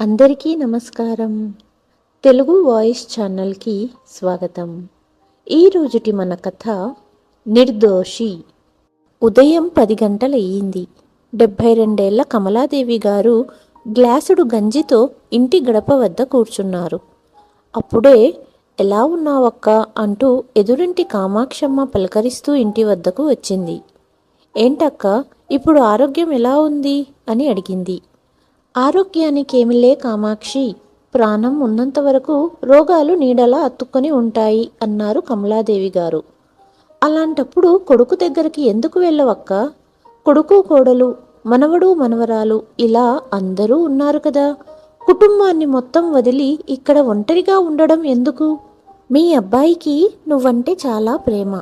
అందరికీ నమస్కారం. తెలుగు వాయిస్ ఛానల్కి స్వాగతం. ఈ రోజుటి మన కథ నిర్దోషి. ఉదయం పది గంటలయ్యింది. డెబ్భై రెండేళ్ళ కమలాదేవి గారు గ్లాసుడు గంజితో ఇంటి గడప వద్ద కూర్చున్నారు. అప్పుడే ఎలా ఉన్నావక్క? అంటూ ఎదురింటి కామాక్షమ్మ పలకరిస్తూ ఇంటి వద్దకు వచ్చింది. ఏంటక్క? ఇప్పుడు ఆరోగ్యం ఎలా ఉంది? అని అడిగింది. ఆరోగ్యానికేమిలే కామాక్షి? ప్రాణం ఉన్నంత వరకు రోగాలు నీడలా అత్తుకొని ఉంటాయి అన్నారు కమలాదేవి గారు. అలాంటప్పుడు కొడుకు దగ్గరికి ఎందుకు వెళ్ళవక్క? కొడుకు కోడలు మనవడు మనవరాలు ఇలా అందరూ ఉన్నారు కదా. కుటుంబాన్ని మొత్తం వదిలి ఇక్కడ ఒంటరిగా ఉండడం ఎందుకు? మీ అబ్బాయికి నువ్వంటే చాలా ప్రేమ.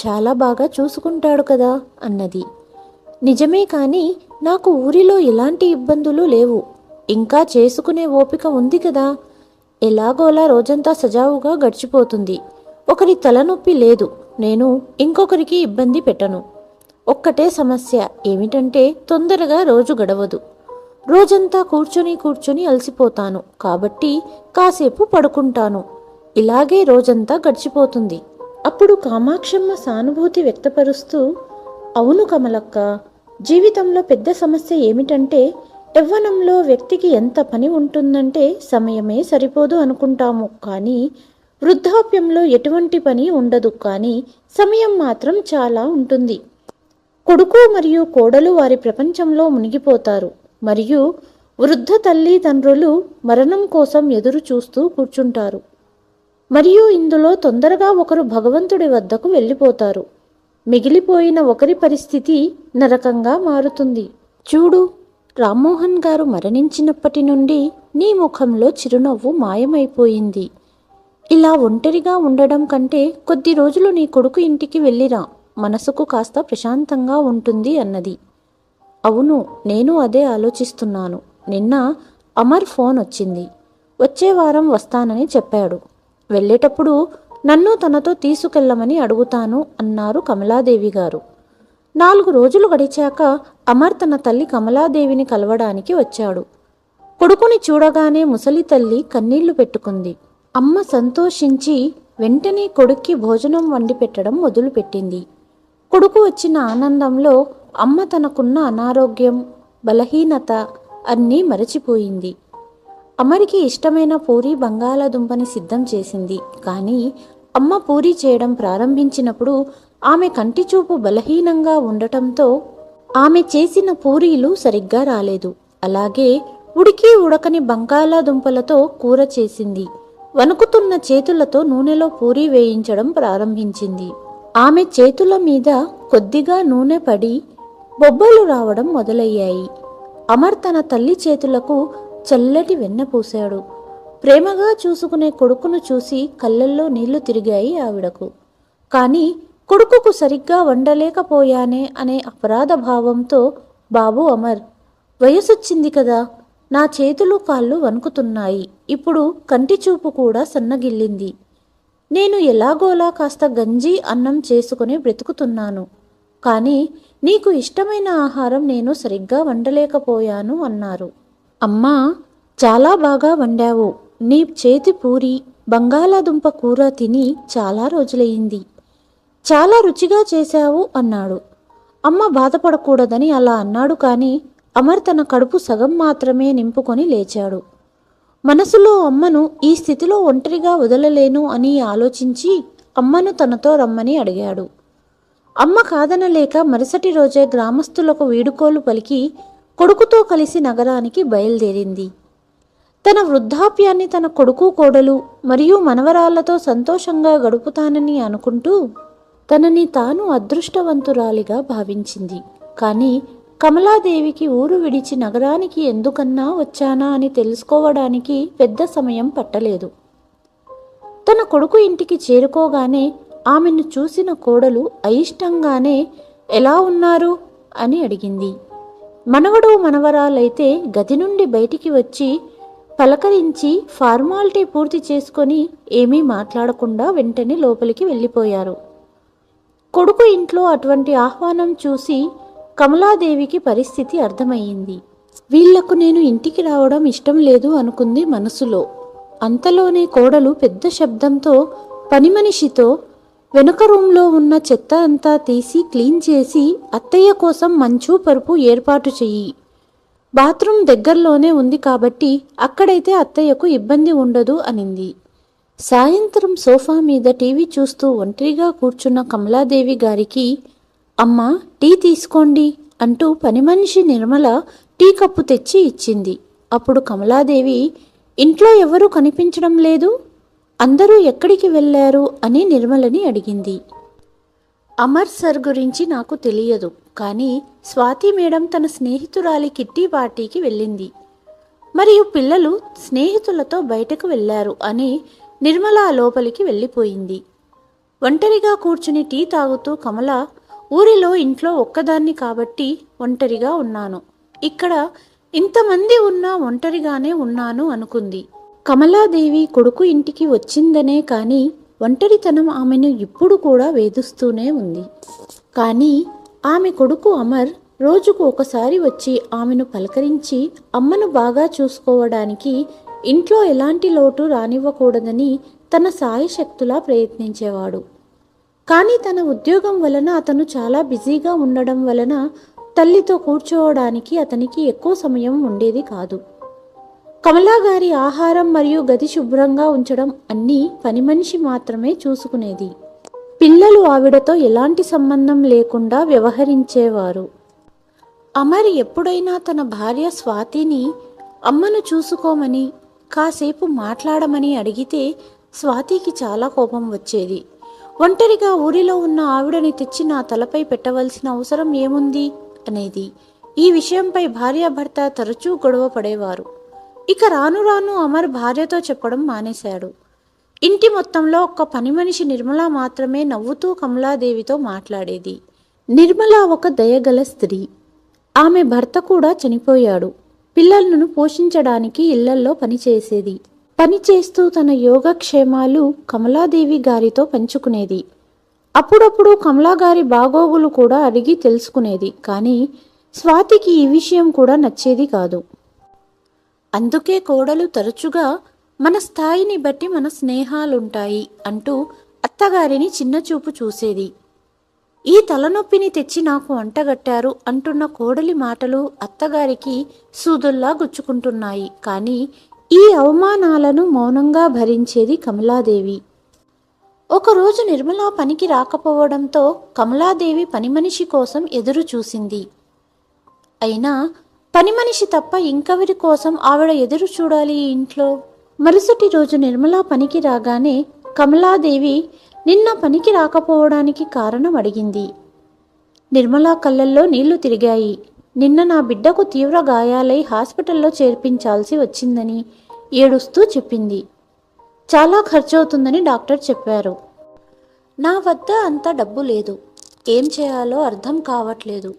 చాలా బాగా చూసుకుంటాడు కదా అన్నది. నిజమే కానీ నాకు ఊరిలో ఎలాంటి ఇబ్బందులు లేవు. ఇంకా చేసుకునే ఓపిక ఉంది కదా. ఎలాగోలా రోజంతా సజావుగా గడిచిపోతుంది. ఒకరి తలనొప్పి లేదు. నేను ఇంకొకరికి ఇబ్బంది పెట్టను. ఒక్కటే సమస్య ఏమిటంటే తొందరగా రోజు గడవదు. రోజంతా కూర్చొని కూర్చొని అలసిపోతాను. కాబట్టి కాసేపు పడుకుంటాను. ఇలాగే రోజంతా గడిచిపోతుంది. అప్పుడు కామాక్షమ్మ సానుభూతి వ్యక్తపరుస్తూ అవును కమలక్క జీవితంలో పెద్ద సమస్య ఏమిటంటే యవ్వనంలో వ్యక్తికి ఎంత పని ఉంటుందంటే సమయమే సరిపోదు అనుకుంటాము. కానీ వృద్ధాప్యంలో ఎటువంటి పని ఉండదు. కానీ సమయం మాత్రం చాలా ఉంటుంది. కొడుకు మరియు కోడలు వారి ప్రపంచంలో మునిగిపోతారు. మరియు వృద్ధ తల్లిదండ్రులు మరణం కోసం ఎదురు చూస్తూ కూర్చుంటారు. మరియు ఇందులో తొందరగా ఒకరు భగవంతుడి వద్దకు వెళ్ళిపోతారు. మిగిలిపోయిన ఒకరి పరిస్థితి నరకంగా మారుతుంది. చూడు రామ్మోహన్ గారు మరణించినప్పటి నుండి నీ ముఖంలో చిరునవ్వు మాయమైపోయింది. ఇలా ఒంటరిగా ఉండడం కంటే కొద్ది రోజులు నీ కొడుకు ఇంటికి వెళ్ళిరా. మనసుకు కాస్త ప్రశాంతంగా ఉంటుంది అన్నది. అవును నేను అదే ఆలోచిస్తున్నాను. నిన్న అమర్ ఫోన్ వచ్చింది. వచ్చే వారం వస్తానని చెప్పాడు. వెళ్ళేటప్పుడు నన్ను తనతో తీసుకెళ్ళమని అడుగుతాను అన్నారు కమలాదేవి గారు. నాలుగు రోజులు గడిచాక అమర్ తన తల్లి కమలాదేవిని కలవడానికి వచ్చాడు. కొడుకుని చూడగానే ముసలి తల్లి కన్నీళ్ళు పెట్టుకుంది. అమ్మ సంతోషించి వెంటనే కొడుక్కి భోజనం వండి పెట్టడం మొదలుపెట్టింది. కొడుకు వచ్చిన ఆనందంలో అమ్మ తనకున్న అనారోగ్యం బలహీనత అన్నీ మరచిపోయింది. అమరికి ఇష్టమైన పూరి బంగాళాదుంపని సిద్ధం చేసింది. కానీ అమ్మ పూరి చేయడం ప్రారంభించినప్పుడు ఆమె కంటి చూపు బలహీనంగా ఉండటంతో ఆమె చేసిన పూరీలు సరిగ్గా రాలేదు. అలాగే ఉడికి ఉడకని బంగాళాదుంపలతో కూర చేసింది. వణుకుతున్న చేతులతో నూనెలో పూరి వేయించడం ప్రారంభించింది. ఆమె చేతుల మీద కొద్దిగా నూనె పడి బొబ్బలు రావడం మొదలయ్యాయి. అమర్ తన తల్లి చేతులకు చల్లటి వెన్న పూశాడు. ప్రేమగా చూసుకునే కొడుకును చూసి కళ్ళల్లో నీళ్ళు తిరిగాయి ఆవిడకు. కానీ కొడుకుకు సరిగ్గా వండలేకపోయానే అనే అపరాధ భావంతో బాబు అమర్ వయసొచ్చింది కదా నా చేతులు కాళ్ళు వణుకుతున్నాయి. ఇప్పుడు కంటి చూపు కూడా సన్నగిల్లింది. నేను ఎలాగోలా కాస్త గంజి అన్నం చేసుకుని బ్రతుకుతున్నాను. కానీ నీకు ఇష్టమైన ఆహారం నేను సరిగ్గా వండలేకపోయాను అన్నారు. అమ్మా చాలా బాగా వండావు. నీ చేతి పూరి బంగాళాదుంప కూర తిని చాలా రోజులయ్యింది. చాలా రుచిగా చేశావు అన్నాడు. అమ్మ బాధపడకూడదని అలా అన్నాడు కానీ అమర్ తన కడుపు సగం మాత్రమే నింపుకొని లేచాడు. మనసులో అమ్మను ఈ స్థితిలో ఒంటరిగా వదలలేను అని ఆలోచించి అమ్మను తనతో రమ్మని అడిగాడు. అమ్మ కాదనలేక మరుసటి రోజే గ్రామస్తులకు వీడుకోలు పలికి కొడుకుతో కలిసి నగరానికి బయలుదేరింది. తన వృద్ధాప్యాన్ని తన కొడుకు కోడలు మరియు మనవరాళ్ళతో సంతోషంగా గడుపుతానని అనుకుంటూ తనని తాను అదృష్టవంతురాలిగా భావించింది. కానీ కమలాదేవికి ఊరు విడిచి నగరానికి ఎందుకన్నా వచ్చానా అని తెలుసుకోవడానికి పెద్ద సమయం పట్టలేదు. తన కొడుకు ఇంటికి చేరుకోగానే ఆమెను చూసిన కోడలు అయిష్టంగానే ఎలా ఉన్నారు? అని అడిగింది. మనవడు మనవరాలైతే గది నుండి బయటికి వచ్చి పలకరించి ఫార్మాలిటీ పూర్తి చేసుకొని ఏమీ మాట్లాడకుండా వెంటనే లోపలికి వెళ్ళిపోయారు. కొడుకు ఇంట్లో అటువంటి ఆహ్వానం చూసి కమలాదేవికి పరిస్థితి అర్థమయ్యింది. వీళ్ళకు నేను ఇంటికి రావడం ఇష్టం లేదు అనుకుంది మనసులో. అంతలోనే కోడలు పెద్ద శబ్దంతో పని మనిషితో వెనుక రూంలో ఉన్న చెత్త అంతా తీసి క్లీన్ చేసి అత్తయ్య కోసం మంచు పరుపు ఏర్పాటు చెయ్యి. బాత్రూమ్ దగ్గరలోనే ఉంది కాబట్టి అక్కడైతే అత్తయ్యకు ఇబ్బంది ఉండదు అనింది. సాయంత్రం సోఫా మీద టీవీ చూస్తూ ఒంటరిగా కూర్చున్న కమలాదేవి గారికి అమ్మ టీ తీసుకోండి అంటూ పనిమనిషి నిర్మల టీ కప్పు తెచ్చి ఇచ్చింది. అప్పుడు కమలాదేవి ఇంట్లో ఎవరూ కనిపించడం లేదు? అందరూ ఎక్కడికి వెళ్ళారు? అని నిర్మలని అడిగింది. అమర్ సర్ గురించి నాకు తెలియదు. కానీ స్వాతి మేడం తన స్నేహితురాలి కిట్టి పార్టీకి వెళ్ళింది. మరియు పిల్లలు స్నేహితులతో బయటకు వెళ్ళారు అని నిర్మల లోపలికి వెళ్ళిపోయింది. ఒంటరిగా కూర్చుని టీ తాగుతూ కమల ఊరిలో ఇంట్లో ఒక్కదాన్ని కాబట్టి ఒంటరిగా ఉన్నాను. ఇక్కడ ఇంతమంది ఉన్నా ఒంటరిగానే ఉన్నాను అనుకుంది. కమలాదేవి కొడుకు ఇంటికి వచ్చిందనే కానీ ఒంటరితనం ఆమెను ఇప్పుడు కూడా వేధిస్తూనే ఉంది. కానీ ఆమె కొడుకు అమర్ రోజుకు ఒకసారి వచ్చి ఆమెను పలకరించి అమ్మను బాగా చూసుకోవడానికి ఇంట్లో ఎలాంటి లోటు రానివ్వకూడదని తన సాయశక్తులా ప్రయత్నించేవాడు. కానీ తన ఉద్యోగం వలన అతను చాలా బిజీగా ఉండడం వలన తల్లితో కూర్చోవడానికి అతనికి ఎక్కువ సమయం ఉండేది కాదు. కమలా గారి ఆహారం మరియు గది శుభ్రంగా ఉంచడం అన్నీ పని మనిషి మాత్రమే చూసుకునేది. పిల్లలు ఆవిడతో ఎలాంటి సంబంధం లేకుండా వ్యవహరించేవారు. అమర్ ఎప్పుడైనా తన భార్య స్వాతిని అమ్మను చూసుకోమని కాసేపు మాట్లాడమని అడిగితే స్వాతికి చాలా కోపం వచ్చేది. ఒంటరిగా ఊరిలో ఉన్న ఆవిడని తెచ్చి నా తలపై పెట్టవలసిన అవసరం ఏముంది? అనేది. ఈ విషయంపై భార్యాభర్త తరచూ గొడవ పడేవారు. ఇక రాను రాను అమర్ భార్యతో చెప్పడం మానేశాడు. ఇంటి మొత్తంలో ఒక్క పని మనిషి నిర్మల మాత్రమే నవ్వుతూ కమలాదేవితో మాట్లాడేది. నిర్మల ఒక దయగల స్త్రీ. ఆమె భర్త కూడా చనిపోయాడు. పిల్లలను పోషించడానికి ఇళ్ళల్లో పనిచేసేది పని చేస్తూ తన యోగక్షేమాలు కమలాదేవి గారితో పంచుకునేది. అప్పుడప్పుడు కమలాగారి బాగోగులు కూడా అడిగి తెలుసుకునేది. కానీ స్వాతికి ఈ విషయం కూడా నచ్చేది కాదు. అందుకే కోడలు తరచుగా మన స్థాయిని బట్టి మన స్నేహాలుంటాయి అంటూ అత్తగారిని చిన్నచూపు చూసేది. ఈ తలనొప్పిని తెచ్చి నాకు అంటగట్టారు అంటున్న కోడలి మాటలు అత్తగారికి సూదుల్లా గుచ్చుకుంటున్నాయి. కానీ ఈ అవమానాలను మౌనంగా భరించేది కమలాదేవి. ఒకరోజు నిర్మల పనికి రాకపోవడంతో కమలాదేవి పని మనిషి కోసం ఎదురు చూసింది. అయినా పని మనిషి తప్ప ఇంకెవరి కోసం ఆవిడ ఎదురు చూడాలి ఇంట్లో? మరుసటి రోజు నిర్మలా పనికి రాగానే కమలాదేవి నిన్న పనికి రాకపోవడానికి కారణం అడిగింది. నిర్మలా కళ్ళల్లో నీళ్ళు తిరిగాయి. నిన్న నా బిడ్డకు తీవ్ర గాయాలై హాస్పిటల్లో చేర్పించాల్సి వచ్చిందని ఏడుస్తూ చెప్పింది. చాలా ఖర్చవుతుందని డాక్టర్ చెప్పారు. నా వద్ద అంత డబ్బు లేదు. ఏం చేయాలో అర్థం కావట్లేదు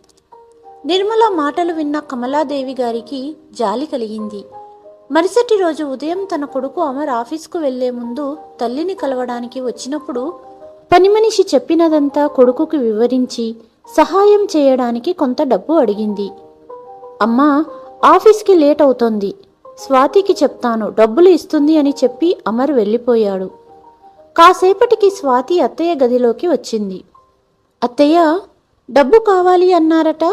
నిర్మల మాటలు విన్న కమలాదేవి గారికి జాలి కలిగింది. మరుసటి రోజు ఉదయం తన కొడుకు అమర్ ఆఫీస్కు వెళ్ళే ముందు తల్లిని కలవడానికి వచ్చినప్పుడు పని మనిషి చెప్పినదంతా కొడుకుకి వివరించి సహాయం చేయడానికి కొంత డబ్బు అడిగింది. అమ్మా ఆఫీస్కి లేట్ అవుతోంది. స్వాతికి చెప్తాను డబ్బులు ఇస్తుంది అని చెప్పి అమర్ వెళ్ళిపోయాడు. కాసేపటికి స్వాతి అత్తయ్య గదిలోకి వచ్చింది. అత్తయ్య డబ్బు కావాలి అన్నారట?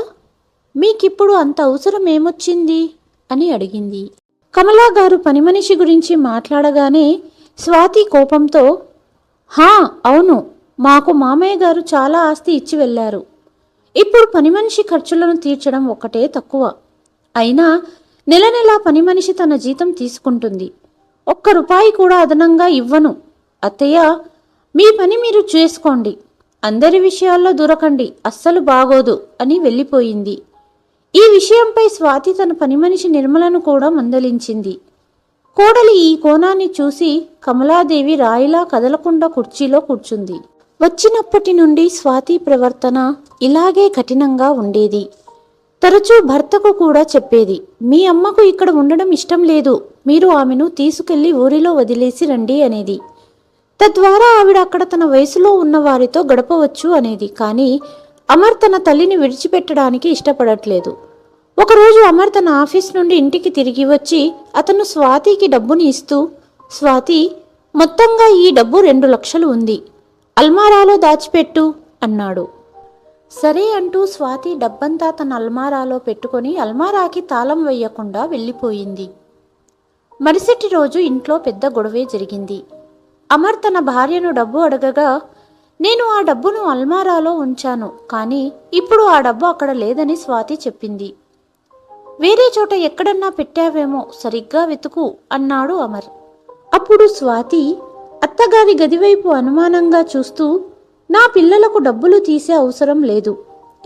మీకిప్పుడు అంత అవసరం ఏమొచ్చింది అని అడిగింది. కమలా గారు పని మనిషి గురించి మాట్లాడగానే స్వాతి కోపంతో హా అవును మాకు మామయ్య గారు చాలా ఆస్తి ఇచ్చి వెళ్ళారు. ఇప్పుడు పని మనిషి ఖర్చులను తీర్చడం ఒకటే తక్కువ. అయినా నెల నెలా పని మనిషి తన జీతం తీసుకుంటుంది. ఒక్క రూపాయి కూడా అదనంగా ఇవ్వను. అత్తయ్య మీ పని మీరు చేసుకోండి. అందరి విషయాల్లో దొరకండి. అస్సలు బాగోదు అని వెళ్ళిపోయింది. ఈ విషయంపై స్వాతి తన పని మనిషి నిర్మలను కూడా మందలించింది. కోడలి ఈ కోణాన్ని చూసి కమలాదేవి రాయిలా కదలకుండా కుర్చీలో కూర్చుంది. వచ్చినప్పటి నుండి స్వాతి ప్రవర్తన ఇలాగే కఠినంగా ఉండేది. తరచూ భర్తకు కూడా చెప్పేది మీ అమ్మకు ఇక్కడ ఉండడం ఇష్టం లేదు. మీరు ఆమెను తీసుకెళ్ళి ఊరిలో వదిలేసి రండి అనేది. తద్వారా ఆవిడ అక్కడ తన వయసులో ఉన్న వారితో గడపవచ్చు అనేది. కానీ అమర్ తన తల్లిని విడిచిపెట్టడానికి ఇష్టపడట్లేదు. ఒకరోజు అమర్ తన ఆఫీస్ నుండి ఇంటికి తిరిగి వచ్చి అతను స్వాతికి డబ్బుని ఇస్తూ స్వాతి మొత్తంగా ఈ డబ్బు రెండు లక్షలు ఉంది. అల్మారాలో దాచిపెట్టు అన్నాడు. సరే అంటూ స్వాతి డబ్బంతా తన అల్మారాలో పెట్టుకొని అల్మారాకి తాళం వేయకుండా వెళ్ళిపోయింది. మరుసటి రోజు ఇంట్లో పెద్ద గొడవే జరిగింది. అమర్ తన భార్యను డబ్బు అడగగా నేను ఆ డబ్బును అల్మారాలో ఉంచాను కానీ ఇప్పుడు ఆ డబ్బు అక్కడ లేదని స్వాతి చెప్పింది. వేరే చోట ఎక్కడన్నా పెట్టావేమో సరిగ్గా వెతుకు అన్నాడు అమర్. అప్పుడు స్వాతి అత్తగారి గదివైపు అనుమానంగా చూస్తూ నా పిల్లలకు డబ్బులు తీసే అవసరం లేదు.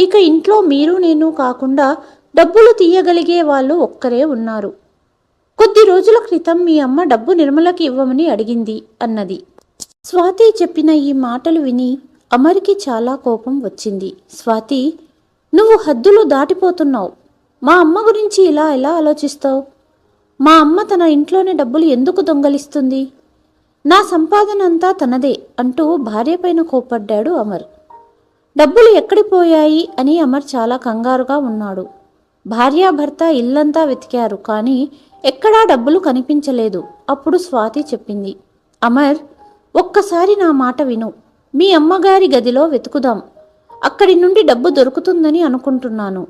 ఇక ఇంట్లో మీరు నేను కాకుండా డబ్బులు తీయగలిగే వాళ్ళు ఒక్కరే ఉన్నారు. కొద్ది రోజుల క్రితం మీ అమ్మ డబ్బు నిర్మలకి ఇవ్వమని అడిగింది అన్నది. స్వాతి చెప్పిన ఈ మాటలు విని అమర్కి చాలా కోపం వచ్చింది. స్వాతి నువ్వు హద్దులు దాటిపోతున్నావు. మా అమ్మ గురించి ఇలా ఎలా ఆలోచిస్తావు? మా అమ్మ తన ఇంట్లోనే డబ్బులు ఎందుకు దొంగలిస్తుంది? నా సంపాదన అంతా తనదే అంటూ భార్యపైన కోప్పడ్డాడు అమర్. డబ్బులు ఎక్కడిపోయాయి అని అమర్ చాలా కంగారుగా ఉన్నాడు. భార్యాభర్త ఇల్లంతా వెతికారు కానీ ఎక్కడా డబ్బులు కనిపించలేదు అప్పుడు స్వాతి చెప్పింది. అమర్ ఒక్కసారి నా మాట విను. మీ అమ్మగారి గదిలో వెతుకుదాం. అక్కడి నుండి డబ్బు దొరుకుతుందని అనుకుంటున్నాను.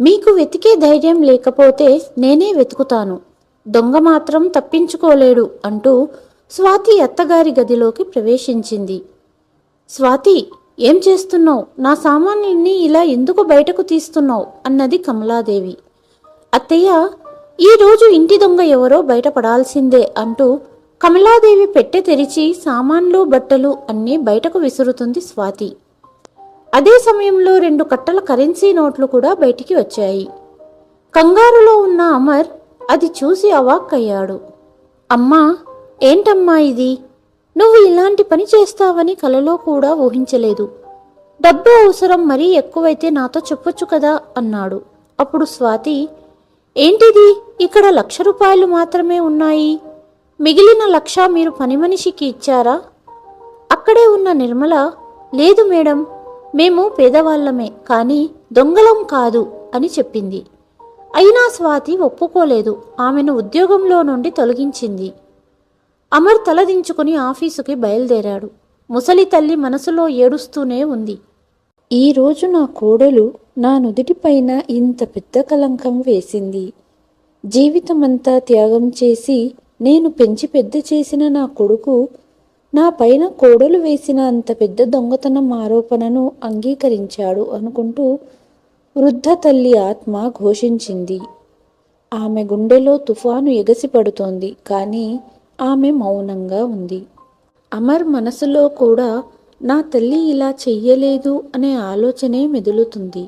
మీకు వెతికే ధైర్యం లేకపోతే నేనే వెతుకుతాను. దొంగ మాత్రం తప్పించుకోలేడు అంటూ స్వాతి అత్తగారి గదిలోకి ప్రవేశించింది. స్వాతి ఏం చేస్తున్నావు? నా సామాన్యుల్ని ఇలా ఎందుకు బయటకు తీస్తున్నావు? అన్నది కమలాదేవి. అత్తయ్య ఈరోజు ఇంటి దొంగ ఎవరో బయటపడాల్సిందే అంటూ కమలాదేవి పెట్టె తెరిచి సామాన్లు బట్టలు అన్నీ బయటకు విసురుతుంది స్వాతి. అదే సమయంలో రెండు కట్టల కరెన్సీ నోట్లు కూడా బయటికి వచ్చాయి. కంగారులో ఉన్న అమర్ అది చూసి అవాక్కయ్యాడు అమ్మా ఏంటమ్మా ఇది? నువ్వు ఇలాంటి పని చేస్తావని కలలో కూడా ఊహించలేదు. డబ్బు అవసరం మరీ ఎక్కువైతే నాతో చెప్పొచ్చు కదా అన్నాడు. అప్పుడు స్వాతి ఏంటిది? ఇక్కడ లక్ష రూపాయలు మాత్రమే ఉన్నాయి. మిగిలిన లక్ష మీరు పని మనిషికి ఇచ్చారా? అక్కడే ఉన్న నిర్మల లేదు మేడం మేము పేదవాళ్ళమే కానీ దొంగలం కాదు అని చెప్పింది. అయినా స్వాతి ఒప్పుకోలేదు. ఆమెను ఉద్యోగంలో నుండి తొలగించింది. అమర్ తలదించుకుని ఆఫీసుకి బయలుదేరాడు. ముసలి తల్లి మనసులో ఏడుస్తూనే ఉంది. ఈ రోజు నా కోడలు నా నుదుటిపైన ఇంత పెద్ద కలంకం వేసింది. జీవితమంతా త్యాగం చేసి నేను పెంచి పెద్ద చేసిన నా కొడుకు నా పైన కోడలు వేసిన అంత పెద్ద దొంగతనం ఆరోపణను అంగీకరించాడు అనుకుంటూ వృద్ధ తల్లి ఆత్మ ఘోషించింది. ఆమె గుండెలో తుఫాను ఎగసిపడుతోంది కానీ ఆమె మౌనంగా ఉంది. అమర్ మనసులో కూడా నా తల్లి ఇలా చెయ్యలేదు అనే ఆలోచనే మెదులుతుంది.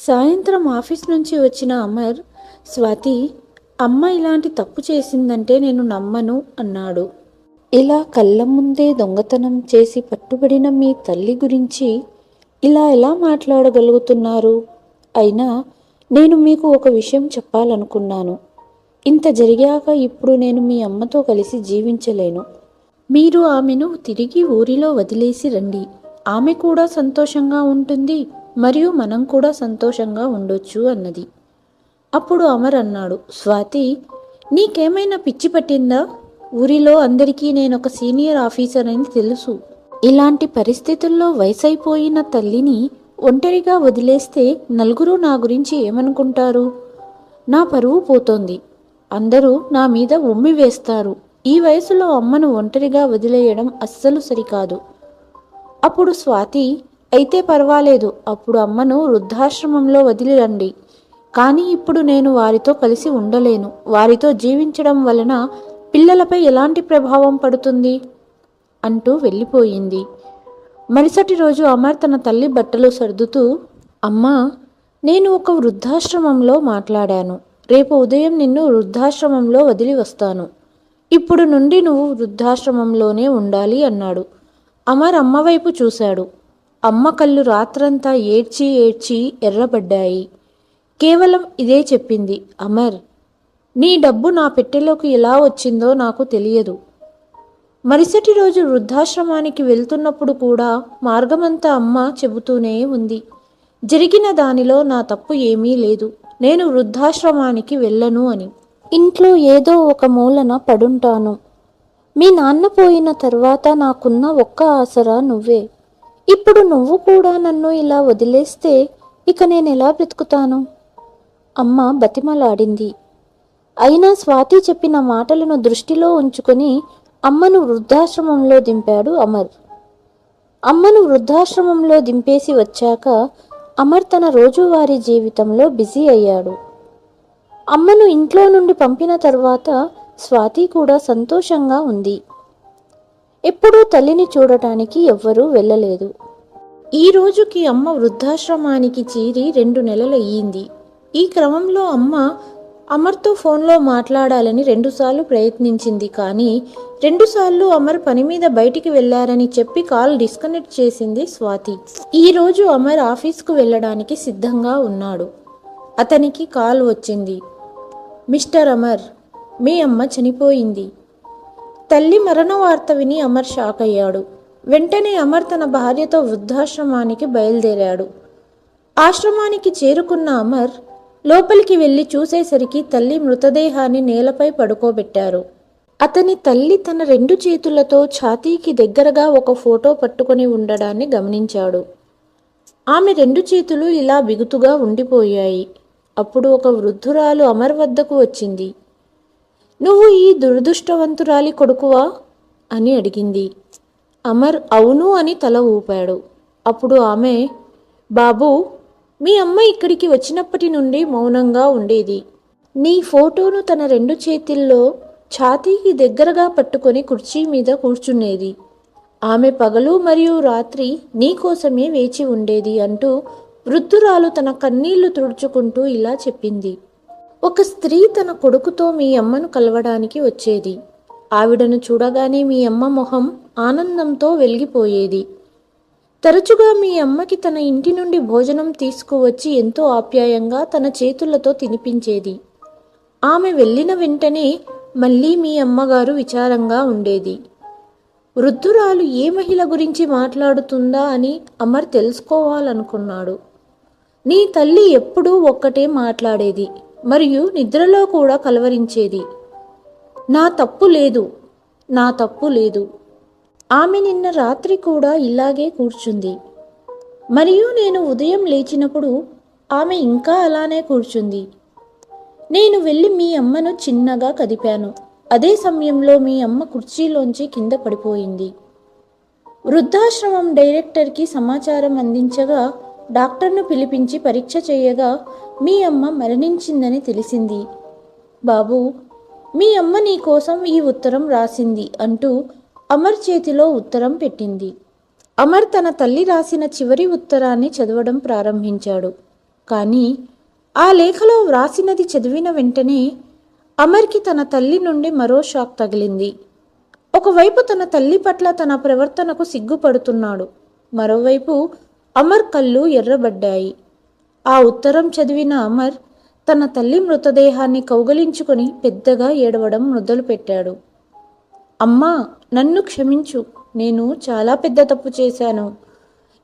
సాయంత్రం ఆఫీస్ నుంచి వచ్చిన అమర్ స్వాతి అమ్మ ఇలాంటి తప్పు చేసిందంటే నేను నమ్మను అన్నాడు. ఇలా కళ్ళ ముందే దొంగతనం చేసి పట్టుబడిన మీ తల్లి గురించి ఇలా ఎలా మాట్లాడగలుగుతున్నారు? అయినా నేను మీకు ఒక విషయం చెప్పాలనుకున్నాను. ఇంత జరిగాక ఇప్పుడు నేను మీ అమ్మతో కలిసి జీవించలేను. మీరు ఆమెను తిరిగి ఊరిలో వదిలేసి రండి. ఆమె కూడా సంతోషంగా ఉంటుంది మరియు మనం కూడా సంతోషంగా ఉండొచ్చు అన్నది. అప్పుడు అమర్ అన్నాడు స్వాతి నీకేమైనా పిచ్చి పట్టిందా? ఊరిలో అందరికీ నేను ఒక సీనియర్ ఆఫీసర్ అని తెలుసు. ఇలాంటి పరిస్థితుల్లో వయసైపోయిన తల్లిని ఒంటరిగా వదిలేస్తే నలుగురు నా గురించి ఏమనుకుంటారు? నా పరువు పోతోంది. అందరూ నా మీద ఉమ్మి వేస్తారు. ఈ వయసులో అమ్మను ఒంటరిగా వదిలేయడం అస్సలు సరికాదు. అప్పుడు స్వాతి అయితే పర్వాలేదు అప్పుడు అమ్మను వృద్ధాశ్రమంలో వదిలిరండి. కానీ ఇప్పుడు నేను వారితో కలిసి ఉండలేను. వారితో జీవించడం వలన పిల్లలపై ఎలాంటి ప్రభావం పడుతుంది? అంటూ వెళ్ళిపోయింది. మరుసటి రోజు అమర్ తన తల్లి బట్టలు సర్దుతూ అమ్మా నేను ఒక వృద్ధాశ్రమంలో మాట్లాడాను. రేపు ఉదయం నిన్ను వృద్ధాశ్రమంలో వదిలి వస్తాను. ఇప్పుడు నుండి నువ్వు వృద్ధాశ్రమంలోనే ఉండాలి అన్నాడు. అమర్ అమ్మ వైపు చూశాడు. అమ్మ కళ్ళు రాత్రంతా ఏడ్చి ఏడ్చి ఎర్రబడ్డాయి. కేవలం ఇదే చెప్పింది. అమర్ నీ డబ్బు నా పెట్టెలోకి ఎలా వచ్చిందో నాకు తెలియదు. మరుసటి రోజు వృద్ధాశ్రమానికి వెళ్తున్నప్పుడు కూడా మార్గమంతా అమ్మ చెబుతూనే ఉంది. జరిగిన దానిలో నా తప్పు ఏమీ లేదు. నేను వృద్ధాశ్రమానికి వెళ్ళను అని. ఇంట్లో ఏదో ఒక మూలన పడుంటాను. మీ నాన్న పోయిన తర్వాత నాకున్న ఒక్క ఆసరా నువ్వే. ఇప్పుడు నువ్వు కూడా నన్ను ఇలా వదిలేస్తే ఇక నేను ఎలా బ్రతుకుతాను? అమ్మ బతిమలాడింది. అయినా స్వాతి చెప్పిన మాటలను దృష్టిలో ఉంచుకొని అమ్మను వృద్ధాశ్రమంలో దింపాడు అమర్. అమ్మను వృద్ధాశ్రమంలో దింపేసి వచ్చాక అమర్ తన రోజువారీ జీవితంలో బిజీ అయ్యాడు. అమ్మను ఇంట్లో నుండి పంపిన తర్వాత స్వాతి కూడా సంతోషంగా ఉంది. ఎప్పుడూ తల్లిని చూడటానికి ఎవ్వరూ వెళ్ళలేదు. ఈ రోజుకి అమ్మ వృద్ధాశ్రమానికి చేరి రెండు నెలలయ్యింది. ఈ క్రమంలో అమ్మ అమర్తో ఫోన్లో మాట్లాడాలని రెండుసార్లు ప్రయత్నించింది కానీ రెండుసార్లు అమర్ పని మీద బయటికి వెళ్ళారని చెప్పి కాల్ డిస్కనెక్ట్ చేసింది స్వాతి. ఈరోజు అమర్ ఆఫీస్కు వెళ్ళడానికి సిద్ధంగా ఉన్నాడు. అతనికి కాల్ వచ్చింది. మిస్టర్ అమర్ మీ అమ్మ చనిపోయింది. తల్లి మరణ వార్త విని అమర్ షాక్ అయ్యాడు. వెంటనే అమర్ తన భార్యతో వృద్ధాశ్రమానికి బయలుదేరాడు. ఆశ్రమానికి చేరుకున్న అమర్ లోపలికి వెళ్ళి చూసేసరికి తల్లి మృతదేహాన్ని నేలపై పడుకోబెట్టారు. అతని తల్లి తన రెండు చేతులతో ఛాతీకి దగ్గరగా ఒక ఫోటో పట్టుకొని ఉండడాన్ని గమనించాడు. ఆమె రెండు చేతులు ఇలా బిగుతుగా ఉండిపోయాయి. అప్పుడు ఒక వృద్ధురాలు అమర్ వద్దకు వచ్చింది. నువ్వు ఈ దురదృష్టవంతురాలి కొడుకువా? అని అడిగింది. అమర్ అవును అని తల ఊపాడు. అప్పుడు ఆమె బాబు మీ అమ్మ ఇక్కడికి వచ్చినప్పటి నుండి మౌనంగా ఉండేది. నీ ఫోటోను తన రెండు చేతిల్లో ఛాతీకి దగ్గరగా పట్టుకొని కుర్చీ మీద కూర్చునేది. ఆమె పగలు మరియు రాత్రి నీకోసమే వేచి ఉండేది అంటూ వృద్ధురాలు తన కన్నీళ్ళు తుడుచుకుంటూ ఇలా చెప్పింది. ఒక స్త్రీ తన కొడుకుతో మీ అమ్మను కలవడానికి వచ్చేది. ఆవిడను చూడగానే మీ అమ్మ మొహం ఆనందంతో వెలిగిపోయేది. తరచుగా మీ అమ్మకి తన ఇంటి నుండి భోజనం తీసుకువచ్చి ఎంతో ఆప్యాయంగా తన చేతులతో తినిపించేది. ఆమె వెళ్ళిన వెంటనే మళ్ళీ మీ అమ్మగారు విచారంగా ఉండేది. వృద్ధురాలు ఏ మహిళ గురించి మాట్లాడుతుందా అని అమర్ తెలుసుకోవాలనుకున్నాడు. నీ తల్లి ఎప్పుడూ ఒక్కటే మాట్లాడేది మరియు నిద్రలో కూడా కలవరించేది. నా తప్పు లేదు నా తప్పు లేదు ఆమె నిన్న రాత్రి కూడా ఇలాగే కూర్చుంది. మరియు నేను ఉదయం లేచినప్పుడు ఆమె ఇంకా అలానే కూర్చుంది. నేను వెళ్ళి మీ అమ్మను చిన్నగా కదిపాను. అదే సమయంలో మీ అమ్మ కుర్చీలోంచి కింద పడిపోయింది. వృద్ధాశ్రమం డైరెక్టర్కి సమాచారం అందించగా డాక్టర్ను పిలిపించి పరీక్ష చేయగా మీ అమ్మ మరణించిందని తెలిసింది. బాబు మీ అమ్మ నీ కోసం ఈ ఉత్తరం రాసింది అంటూ అమర్ చేతిలో ఉత్తరం పెట్టింది. అమర్ తన తల్లి రాసిన చివరి ఉత్తరాన్ని చదవడం ప్రారంభించాడు. కానీ ఆ లేఖలో వ్రాసినది చదివిన వెంటనే అమర్కి తన తల్లి నుండి మరో షాక్ తగిలింది. ఒకవైపు తన తల్లి పట్ల తన ప్రవర్తనకు సిగ్గుపడుతున్నాడు. మరోవైపు అమర్ కళ్ళు ఎర్రబడ్డాయి. ఆ ఉత్తరం చదివిన అమర్ తన తల్లి మృతదేహాన్ని కౌగలించుకొని పెద్దగా ఏడవడం మొదలుపెట్టాడు. అమ్మా నన్ను క్షమించు. నేను చాలా పెద్ద తప్పు చేశాను.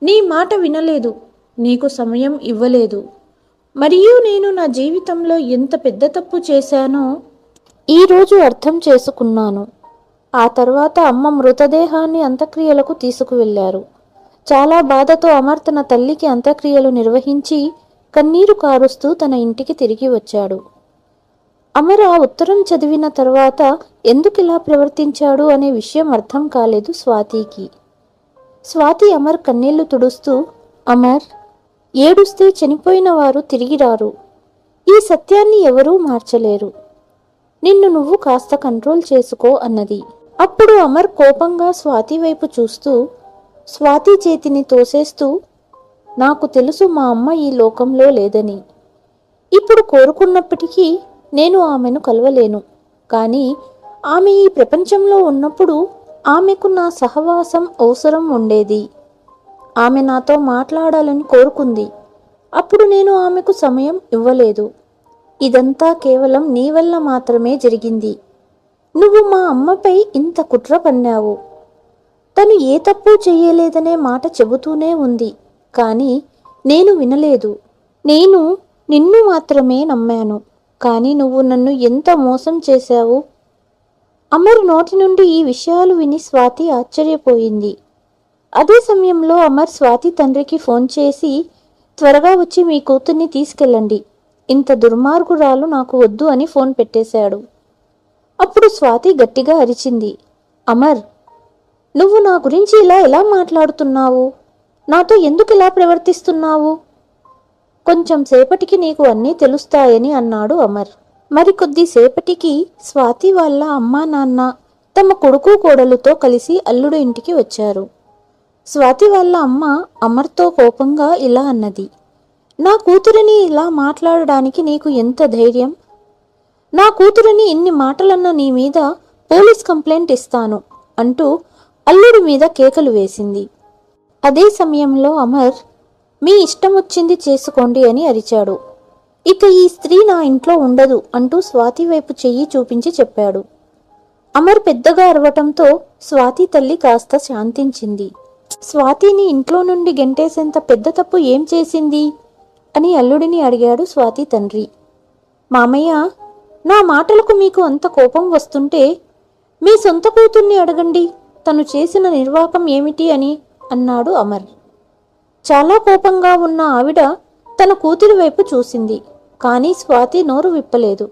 నీ మాట వినలేదు. నీకు సమయం ఇవ్వలేదు. మరియు నేను నా జీవితంలో ఎంత పెద్ద తప్పు చేశానో ఈరోజు అర్థం చేసుకున్నాను. ఆ తర్వాత అమ్మ మృతదేహాన్ని అంత్యక్రియలకు తీసుకువెళ్ళారు చాలా బాధతో అమర్ తన తల్లికి అంత్యక్రియలు నిర్వహించి కన్నీరు కారుస్తూ తన ఇంటికి తిరిగి వచ్చాడు. అమర ఉత్తరం చదివిన తర్వాత ఎందుకు ఇలా ప్రవర్తించాడు అనే విషయం అర్థం కాలేదు స్వాతికి. స్వాతి అమర్ కన్నీళ్ళు తుడుస్తూ అమర్ ఏడుస్తే చనిపోయిన వారు తిరిగి రారు. ఈ సత్యాన్ని ఎవరూ మార్చలేరు. నిన్ను నువ్వు కాస్త కంట్రోల్ చేసుకో అన్నది. అప్పుడు అమర్ కోపంగా స్వాతి వైపు చూస్తూ స్వాతి చేతిని తోసేస్తూ నాకు తెలుసు మా అమ్మ ఈ లోకంలో లేదని. ఇప్పుడు కోరుకున్నప్పటికీ నేను ఆమెను కలవలేను. కానీ ఆమె ఈ ప్రపంచంలో ఉన్నప్పుడు ఆమెకు నా సహవాసం అవసరం ఉండేది. ఆమె నాతో మాట్లాడాలని కోరుకుంది. అప్పుడు నేను ఆమెకు సమయం ఇవ్వలేదు. ఇదంతా కేవలం నీ వల్ల మాత్రమే జరిగింది. నువ్వు మా అమ్మపై ఇంత కుట్ర పన్నావు. తను ఏ తప్పు చేయలేదనే మాట చెబుతూనే ఉంది. కానీ నేను వినలేదు. నేను నిన్ను మాత్రమే నమ్మాను. కానీ నువ్వు నన్ను ఎంత మోసం చేశావు? అమర్ నోటి నుండి ఈ విషయాలు విని స్వాతి ఆశ్చర్యపోయింది. అదే సమయంలో అమర్ స్వాతి తండ్రికి ఫోన్ చేసి త్వరగా వచ్చి మీ కూతుర్ని తీసుకెళ్ళండి. ఇంత దుర్మార్గురాలు నాకు వద్దు అని ఫోన్ పెట్టేశాడు. అప్పుడు స్వాతి గట్టిగా అరిచింది. అమర్ నువ్వు నా గురించి ఇలా ఎలా మాట్లాడుతున్నావు? నాతో ఎందుకు ఇలా ప్రవర్తిస్తున్నావు? కొంచెం సేపటికి నీకు అన్నీ తెలుస్తాయని అన్నాడు అమర్. మరి కొద్దిసేపటికి స్వాతి వాళ్ళ అమ్మా నాన్న తమ కొడుకు కోడలుతో కలిసి అల్లుడు ఇంటికి వచ్చారు. స్వాతి వాళ్ళ అమ్మ అమర్తో కోపంగా ఇలా అన్నది నా కూతురిని ఇలా మాట్లాడడానికి నీకు ఎంత ధైర్యం? నా కూతురిని ఇన్ని మాటలన్న నీ మీద పోలీస్ కంప్లైంట్ ఇస్తాను అంటూ అల్లుడి మీద కేకలు వేసింది. అదే సమయంలో అమర్ మీ ఇష్టం వచ్చింది చేసుకోండి అని అరిచాడు. ఇక ఈ స్త్రీ నా ఇంట్లో ఉండదు అంటూ స్వాతి వైపు చెయ్యి చూపించి చెప్పాడు. అమర్ పెద్దగా అరవటంతో స్వాతి తల్లి కాస్త శాంతించింది. స్వాతిని ఇంట్లో నుండి గెంటేసేంత పెద్ద తప్పు ఏం చేసింది? అని అల్లుడిని అడిగాడు స్వాతి తండ్రి. మామయ్య నా మాటలకు మీకు అంత కోపం వస్తుంటే మీ సొంత కూతుర్ని అడగండి. తను చేసిన నిర్వాకం ఏమిటి అని అన్నాడు అమర్. చాలా కోపంగా ఉన్న ఆవిడ తన కూతురి వైపు చూసింది కానీ స్వాతి నోరు విప్పలేదు.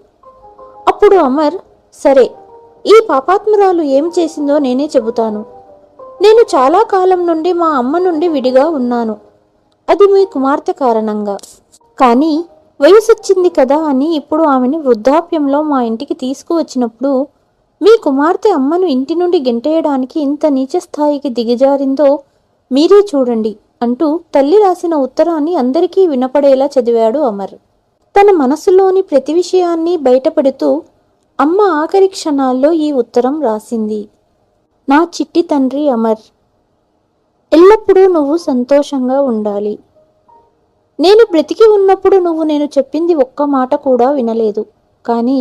అప్పుడు అమర్ సరే ఈ పాపాత్మురాలు ఏం చేసిందో నేనే చెబుతాను. నేను చాలా కాలం నుండి మా అమ్మ నుండి విడిగా ఉన్నాను. అది మీ కుమార్తె కారణంగా. కానీ వయసొచ్చింది కదా అని ఇప్పుడు ఆమెను వృద్ధాప్యంలో మా ఇంటికి తీసుకువచ్చినప్పుడు మీ కుమార్తె అమ్మను ఇంటి నుండి గెంటేయడానికి ఇంత నీచ స్థాయికి దిగజారిందో మీరే చూడండి. అంటూ తల్లి రాసిన ఉత్తరాన్ని అందరికీ వినపడేలా చదివాడు అమర్. తన మనసులోని ప్రతి విషయాన్ని బయటపడుతూ అమ్మ ఆఖరి క్షణాల్లో ఈ ఉత్తరం రాసింది. నా చిట్టి తండ్రి అమర్ ఎల్లప్పుడూ నువ్వు సంతోషంగా ఉండాలి. నేను బ్రతికి ఉన్నప్పుడు నువ్వు నేను చెప్పింది ఒక్క మాట కూడా వినలేదు. కానీ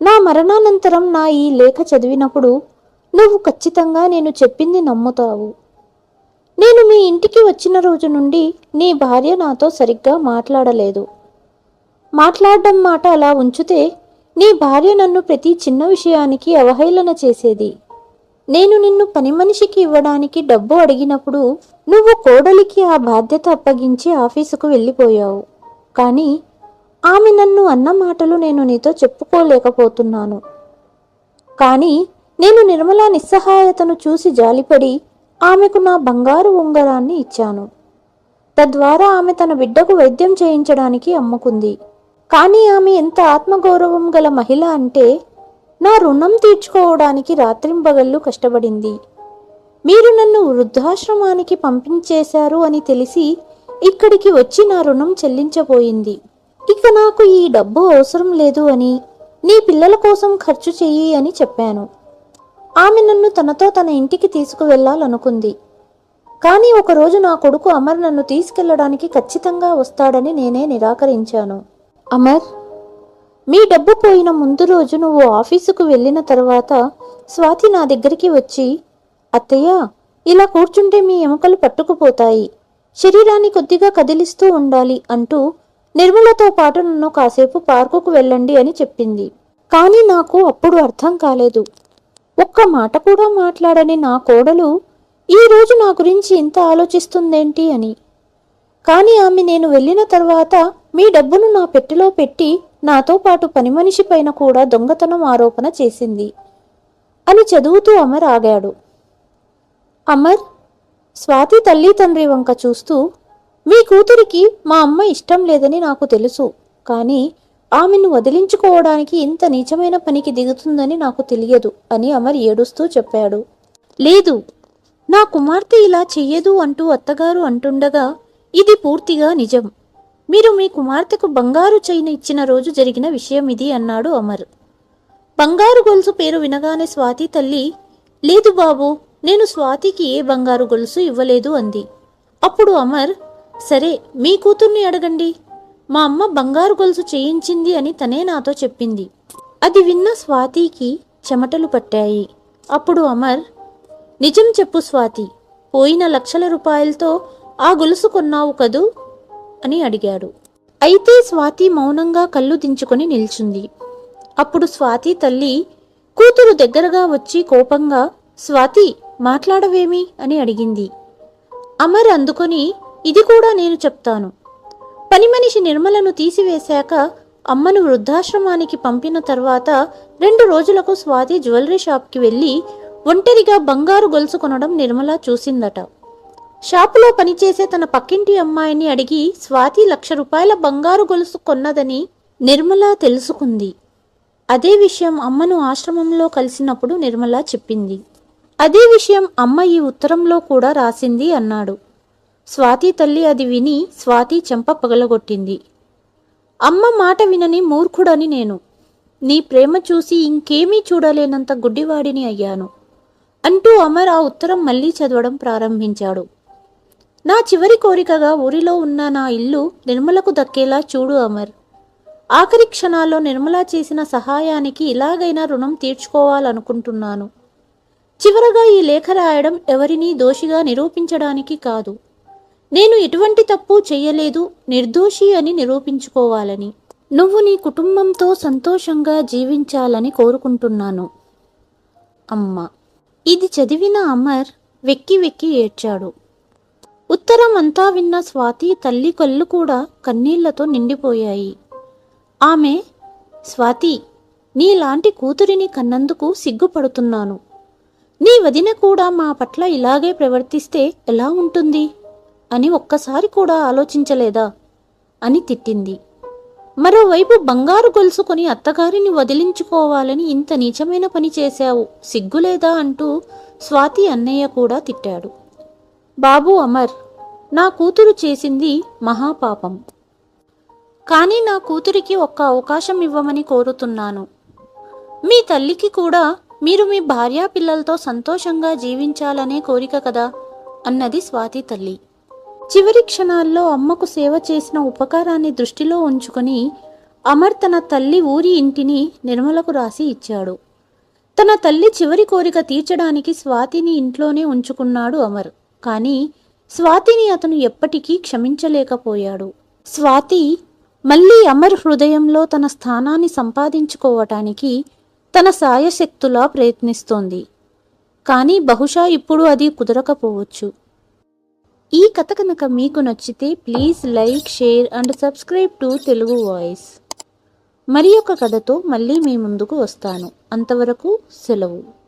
నా మరణానంతరం నా ఈ లేఖ చదివినప్పుడు నువ్వు ఖచ్చితంగా నేను చెప్పింది నమ్ముతావు. నేను మీ ఇంటికి వచ్చిన రోజు నుండి నీ భార్య నాతో సరిగ్గా మాట్లాడలేదు. మాట్లాడడం మాట అలా ఉంచితే నీ భార్య నన్ను ప్రతి చిన్న విషయానికి అవహేళన చేసేది. నేను నిన్ను పని మనిషికి ఇవ్వడానికి డబ్బు అడిగినప్పుడు నువ్వు కోడలికి ఆ బాధ్యత అప్పగించి ఆఫీసుకు వెళ్ళిపోయావు. కానీ ఆమె నన్ను అన్న మాటలు నేను నీతో చెప్పుకోలేకపోతున్నాను. కానీ నేను నిర్మలా నిస్సహాయతను చూసి జాలిపడి ఆమెకు నా బంగారు ఉంగరాన్ని ఇచ్చాను. తద్వారా ఆమె తన బిడ్డకు వైద్యం చేయించడానికి అమ్ముకుంది. కానీ ఆమె ఎంత ఆత్మగౌరవం గల మహిళ అంటే నా రుణం తీర్చుకోవడానికి రాత్రింబగళ్ళు కష్టపడింది. మీరు నన్ను వృద్ధాశ్రమానికి పంపించేశారు అని తెలిసి ఇక్కడికి వచ్చి నా రుణం చెల్లించబోయింది. ఇక నాకు ఈ డబ్బు అవసరం లేదు అని నీ పిల్లల కోసం ఖర్చు చెయ్యి అని చెప్పాను. ఆమె నన్ను తనతో తన ఇంటికి తీసుకువెళ్ళాలనుకుంది. కానీ ఒకరోజు నా కొడుకు అమర్ నన్ను తీసుకెళ్ళడానికి ఖచ్చితంగా వస్తాడని నేనే నిరాకరించాను. అమర్ మీ డబ్బు పోయిన ముందు రోజు నువ్వు ఆఫీసుకు వెళ్ళిన తర్వాత స్వాతి నా దగ్గరికి వచ్చి అత్తయ్య ఇలా కూర్చుంటే మీ ఎముకలు పట్టుకుపోతాయి. శరీరాన్ని కొద్దిగా కదిలిస్తూ ఉండాలి అంటూ నిర్మలతో పాటు నన్ను కాసేపు పార్కుకు వెళ్ళండి అని చెప్పింది. కానీ నాకు అప్పుడు అర్థం కాలేదు. ఒక్క మాట కూడా మాట్లాడని నా కోడలు ఈ రోజు నా గురించి ఇంత ఆలోచిస్తుందేంటి? అని. కానీ ఆమె నేను వెళ్ళిన తర్వాత మీ డబ్బును నా పెట్టెలో పెట్టి నాతో పాటు పని మనిషి పైన కూడా దొంగతనం ఆరోపణ చేసింది అని చదువుతూ అమర్ ఆగాడు. అమర్ స్వాతి తల్లి తండ్రి వంక చూస్తూ మీ కూతురికి మా అమ్మ ఇష్టం లేదని నాకు తెలుసు కానీ ఆమెను వదిలించుకోవడానికి ఇంత నీచమైన పనికి దిగుతుందని నాకు తెలియదు అని అమర్ ఏడుస్తూ చెప్పాడు. లేదు నా కుమార్తె ఇలా చెయ్యదు అంటూ అత్తగారు అంటుండగా ఇది పూర్తిగా నిజం. మీరు మీ కుమార్తెకు బంగారు చైన్ ఇచ్చిన రోజు జరిగిన విషయం ఇది అన్నాడు అమర్. బంగారు గొలుసు పేరు వినగానే స్వాతి తల్లి లేదు బాబు నేను స్వాతికి ఏ బంగారు గొలుసు ఇవ్వలేదు అంది. అప్పుడు అమర్ సరే మీ కూతుర్ని అడగండి. మా అమ్మ బంగారు గొలుసు చేయించింది అని తనే నాతో చెప్పింది. అది విన్న స్వాతికి చెమటలు పట్టాయి. అప్పుడు అమర్ నిజం చెప్పు స్వాతి పోయిన లక్షల రూపాయలతో ఆ గొలుసు కొన్నావు కదూ? అని అడిగాడు. అయితే స్వాతి మౌనంగా కళ్ళు దించుకొని నిల్చుంది. అప్పుడు స్వాతి తల్లి కూతురు దగ్గరగా వచ్చి కోపంగా స్వాతి మాట్లాడవేమి? అని అడిగింది. అమర్ అందుకొని ఇది కూడా నేను చెప్తాను. పని మనిషి నిర్మలను తీసివేశాక అమ్మను వృద్ధాశ్రమానికి పంపిన తర్వాత రెండు రోజులకు స్వాతి జ్యువెలరీ షాప్కి వెళ్ళి ఒంటరిగా బంగారు గొలుసు కొనడం నిర్మల చూసిందట. షాపులో పనిచేసే తన పక్కింటి అమ్మాయిని అడిగి స్వాతి లక్ష రూపాయల బంగారు గొలుసు కొన్నదని నిర్మల తెలుసుకుంది. అదే విషయం అమ్మను ఆశ్రమంలో కలిసినప్పుడు నిర్మల చెప్పింది. అదే విషయం అమ్మ ఈ ఉత్తరంలో కూడా రాసింది అన్నాడు. స్వాతి తల్లి అది విని స్వాతి చెంప పగలగొట్టింది. అమ్మ మాట వినని మూర్ఖుడని నేను. నీ ప్రేమ చూసి ఇంకేమీ చూడలేనంత గుడ్డివాడిని అయ్యాను. అంటూ అమర్ ఆ ఉత్తరం మళ్ళీ చదవడం ప్రారంభించాడు. నా చివరి కోరికగా ఊరిలో ఉన్న నా ఇల్లు నిర్మలకు దక్కేలా చూడు అమర్. ఆఖరి క్షణాల్లో నిర్మల చేసిన సహాయానికి ఇలాగైనా రుణం తీర్చుకోవాలనుకుంటున్నాను. చివరగా ఈ లేఖ రాయడం ఎవరినీ దోషిగా నిరూపించడానికి కాదు. నేను ఎటువంటి తప్పు చెయ్యలేదు నిర్దోషి అని నిరూపించుకోవాలని. నువ్వు నీ కుటుంబంతో సంతోషంగా జీవించాలని కోరుకుంటున్నాను. అమ్మ. ఇది చదివిన అమర్ వెక్కి వెక్కి ఏడ్చాడు. ఉత్తరం అంతా విన్న స్వాతి తల్లి కళ్ళు కూడా కన్నీళ్ళతో నిండిపోయాయి. ఆమె స్వాతి నీలాంటి కూతురిని కన్నందుకు సిగ్గుపడుతున్నాను. నీ వదిన కూడా మా పట్ల ఇలాగే ప్రవర్తిస్తే ఎలా ఉంటుంది? అని ఒక్కసారి కూడా ఆలోచించలేదా? అని తిట్టింది. మరోవైపు బంగారు గొలుసుకొని అత్తగారిని వదిలించుకోవాలని ఇంత నీచమైన పని చేశావు సిగ్గులేదా అంటూ స్వాతి అన్నయ్య కూడా తిట్టాడు. బాబు అమర్ నా కూతురు చేసింది మహాపాపం. కానీ నా కూతురికి ఒక్క అవకాశం ఇవ్వమని కోరుతున్నాను. మీ తల్లికి కూడా మీరు మీ భార్యా పిల్లలతో సంతోషంగా జీవించాలనే కోరిక కదా? అన్నది స్వాతి తల్లి. చివరి క్షణాల్లో అమ్మకు సేవ చేసిన ఉపకారాన్ని దృష్టిలో ఉంచుకొని అమర్ తన తల్లి ఊరి ఇంటిని నిర్మలకు రాసి ఇచ్చాడు. తన తల్లి చివరి కోరిక తీర్చడానికి స్వాతిని ఇంట్లోనే ఉంచుకున్నాడు అమర్. కానీ స్వాతిని అతను ఎప్పటికీ క్షమించలేకపోయాడు. స్వాతి మళ్ళీ అమర్ హృదయంలో తన స్థానాన్ని సంపాదించుకోవటానికి తన సాయశక్తులా ప్రయత్నిస్తోంది. కానీ బహుశా ఇప్పుడు అది కుదరకపోవచ్చు. ఈ కథ కనుక మీకు నచ్చితే please like share and subscribe to Telugu voice. మరి ఒక కథతో మళ్ళీ మీ ముందుకు వస్తాను. అంతవరకు సెలవు.